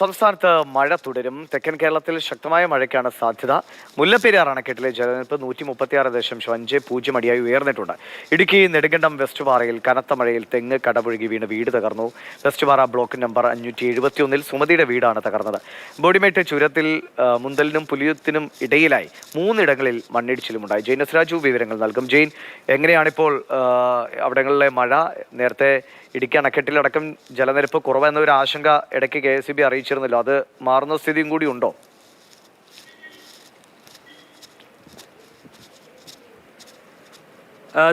സംസ്ഥാനത്ത് മഴ തുടരും. തെക്കൻ കേരളത്തിൽ ശക്തമായ മഴയ്ക്കാണ് സാധ്യത. മുല്ലപ്പെരിയാർ അണക്കെട്ടിലെ ജലനിരപ്പ് നൂറ്റി മുപ്പത്തിയാറ് ദശാംശം അഞ്ച് പൂജ്യം അടിയായി ഉയർന്നിട്ടുണ്ട്. ഇടുക്കി നെടുങ്കണ്ടം വെസ്റ്റ് പാറയിൽ കനത്ത മഴയിൽ തെങ്ങ് കടപുഴുകി വീണ് വീട് തകർന്നു. വെസ്റ്റ് പാറ ബ്ലോക്ക് നമ്പർ അഞ്ഞൂറ്റി എഴുപത്തിയൊന്നിൽ സുമതിയുടെ വീടാണ് തകർന്നത്. ബോഡിമേട്ട് ചുരത്തിൽ മുന്തലിനും പുലിയത്തിനും ഇടയിലായി മൂന്നിടങ്ങളിൽ മണ്ണിടിച്ചിലുമുണ്ടായി. ജെയിൻ എസ് രാജു വിവരങ്ങൾ നൽകും. ജെയിൻ എങ്ങനെയാണിപ്പോൾ അവിടങ്ങളിലെ മഴ? നേരത്തെ ഇടുക്കി അണക്കെട്ടിലടക്കം ജലനിരപ്പ് കുറവെന്ന ഒരു ആശങ്ക ഇടയ്ക്ക് കെ എസ് ബി അറിയിച്ചിരുന്നല്ലോ അത് മാറുന്ന സ്ഥിതിയും കൂടി ഉണ്ടോ?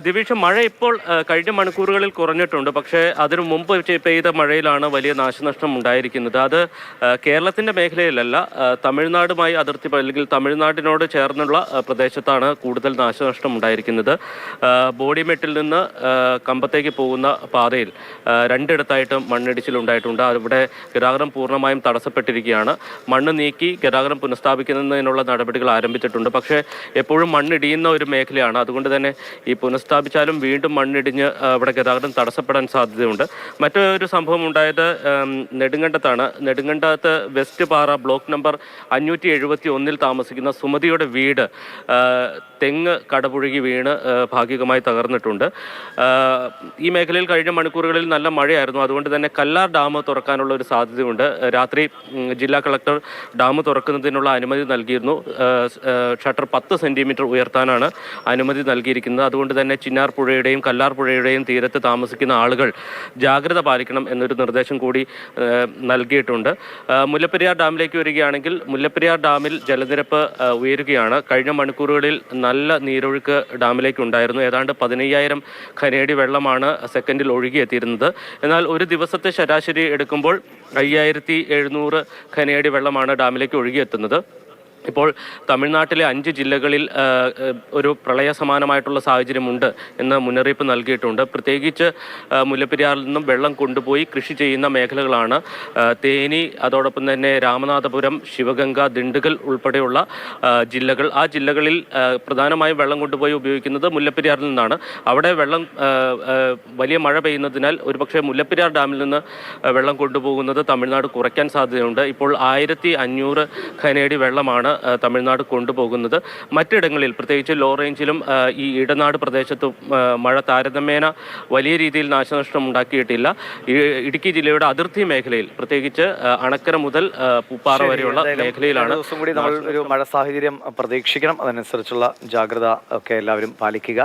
ദിവിഷ മഴ ഇപ്പോൾ കഴിഞ്ഞ മണിക്കൂറുകളിൽ കുറഞ്ഞിട്ടുണ്ട്. പക്ഷേ അതിനു മുമ്പ് പെയ്ത മഴയിലാണ് വലിയ നാശനഷ്ടം ഉണ്ടായിരിക്കുന്നത്. അത് കേരളത്തിന്റെ മേഖലയിലല്ല തമിഴ്നാടുമായി അതിർത്തി അല്ലെങ്കിൽ തമിഴ്നാടിനോട് ചേർന്നുള്ള പ്രദേശത്താണ് കൂടുതൽ നാശനഷ്ടം ഉണ്ടായിരിക്കുന്നത്. ബോഡിമെട്ടിൽ നിന്ന് കമ്പത്തേക്ക് പോകുന്ന പാതയിൽ രണ്ടിടത്തായിട്ടും മണ്ണിടിച്ചിൽ ഉണ്ടായിട്ടുണ്ട്. അവിടെ ഗതാഗതം പൂർണമായും തടസ്സപ്പെട്ടിരിക്കുകയാണ്. മണ്ണ് നീക്കി ഗതാഗതം പുനഃസ്ഥാപിക്കുന്നതിനുള്ള നടപടികൾ ആരംഭിച്ചിട്ടുണ്ട്. പക്ഷേ എപ്പോഴും മണ്ണിടിയുന്ന ഒരു മേഖലയാണ്. അതുകൊണ്ട് തന്നെ ഈ പുനഃസ്ഥാപിച്ചാലും വീണ്ടും മണ്ണിടിഞ്ഞ് അവിടെ ഗതാഗതം തടസ്സപ്പെടാൻ സാധ്യതയുണ്ട്. മറ്റൊരു സംഭവം ഉണ്ടായത് നെടുങ്കണ്ടത്താണ്. നെടുങ്കണ്ടത്ത് വെസ്റ്റ് പാറ ബ്ലോക്ക് നമ്പർ അഞ്ഞൂറ്റി എഴുപത്തി ഒന്നിൽ താമസിക്കുന്ന സുമതിയുടെ വീട് തെങ്ങ് കടപുഴകി വീണ് ഭാഗികമായി തകർന്നിട്ടുണ്ട്. ഈ മേഖലയിൽ കഴിഞ്ഞ മണിക്കൂറുകളിൽ നല്ല മഴയായിരുന്നു. അതുകൊണ്ട് തന്നെ കല്ലാർ ഡാം തുറക്കാനുള്ള ഒരു സാധ്യതയുണ്ട്. രാത്രി ജില്ലാ കളക്ടർ ഡാം തുറക്കുന്നതിനുള്ള അനുമതി നൽകിയിരുന്നു. ഷട്ടർ പത്ത് സെന്റിമീറ്റർ ഉയർത്താനാണ് അനുമതി നൽകിയിരിക്കുന്നത്. അതുകൊണ്ട് തന്നെ ചിന്നാർ പുഴയുടെയും കല്ലാർ പുഴയുടെയും തീരത്ത് താമസിക്കുന്ന ആളുകൾ ജാഗ്രത പാലിക്കണം എന്നൊരു നിർദ്ദേശം കൂടി നൽകിയിട്ടുണ്ട്. മുല്ലപ്പെരിയാർ ഡാമിലേക്ക് വരികയാണെങ്കിൽ മുല്ലപ്പെരിയാർ ഡാമിൽ ജലനിരപ്പ് ഉയരുകയാണ്. കഴിഞ്ഞ മണിക്കൂറുകളിൽ നല്ല നീരൊഴുക്ക് ഡാമിലേക്ക് ഉണ്ടായിരുന്നു. ഏതാണ്ട് പതിനയ്യായിരം ഖനേടി വെള്ളമാണ് സെക്കൻഡിൽ ഒഴുകിയെത്തിയിരുന്നത്. എന്നാൽ ഒരു ദിവസത്തെ ശരാശരി എടുക്കുമ്പോൾ അയ്യായിരത്തി എഴുന്നൂറ് ഖനേടി വെള്ളമാണ് ഡാമിലേക്ക് ഒഴുകിയെത്തുന്നത്. ഇപ്പോൾ തമിഴ്നാട്ടിലെ അഞ്ച് ജില്ലകളിൽ ഒരു പ്രളയ സമാനമായിട്ടുള്ള സാഹചര്യമുണ്ട് എന്ന് മുന്നറിയിപ്പ് നൽകിയിട്ടുണ്ട്. പ്രത്യേകിച്ച് മുല്ലപ്പെരിയാറിൽ നിന്നും വെള്ളം കൊണ്ടുപോയി കൃഷി ചെയ്യുന്ന മേഖലകളാണ് തേനി അതോടൊപ്പം തന്നെ രാമനാഥപുരം ശിവഗംഗ ദിണ്ടുകൽ ഉൾപ്പെടെയുള്ള ജില്ലകൾ. ആ ജില്ലകളിൽ പ്രധാനമായും വെള്ളം കൊണ്ടുപോയി ഉപയോഗിക്കുന്നത് മുല്ലപ്പെരിയാറിൽ നിന്നാണ്. അവിടെ വെള്ളം വലിയ മഴ പെയ്യുന്നതിനാൽ ഒരുപക്ഷെ മുല്ലപ്പെരിയാർ ഡാമിൽ നിന്ന് വെള്ളം കൊണ്ടുപോകുന്നത് തമിഴ്നാട് കുറയ്ക്കാൻ സാധ്യതയുണ്ട്. ഇപ്പോൾ ആയിരത്തി അഞ്ഞൂറ് ഖനേടി വെള്ളമാണ് തമിഴ്നാട് കൊണ്ടുപോകുന്നത്. മറ്റിടങ്ങളിൽ പ്രത്യേകിച്ച് ലോ റേഞ്ചിലും ഈ ഇടനാട് പ്രദേശത്തും മഴ താരതമ്യേന വലിയ രീതിയിൽ നാശനഷ്ടം ഉണ്ടാക്കിയിട്ടില്ല. ഇടുക്കി ജില്ലയുടെ അതിർത്തി മേഖലയിൽ പ്രത്യേകിച്ച് അണക്കര മുതൽ പൂപ്പാറ വരെയുള്ള മേഖലയിലാണ് ദിവസം കൂടി നമ്മൾ ഒരു മഴ സാഹചര്യം പ്രതീക്ഷിക്കണം. അതനുസരിച്ചുള്ള ജാഗ്രത ഒക്കെ എല്ലാവരും പാലിക്കുക.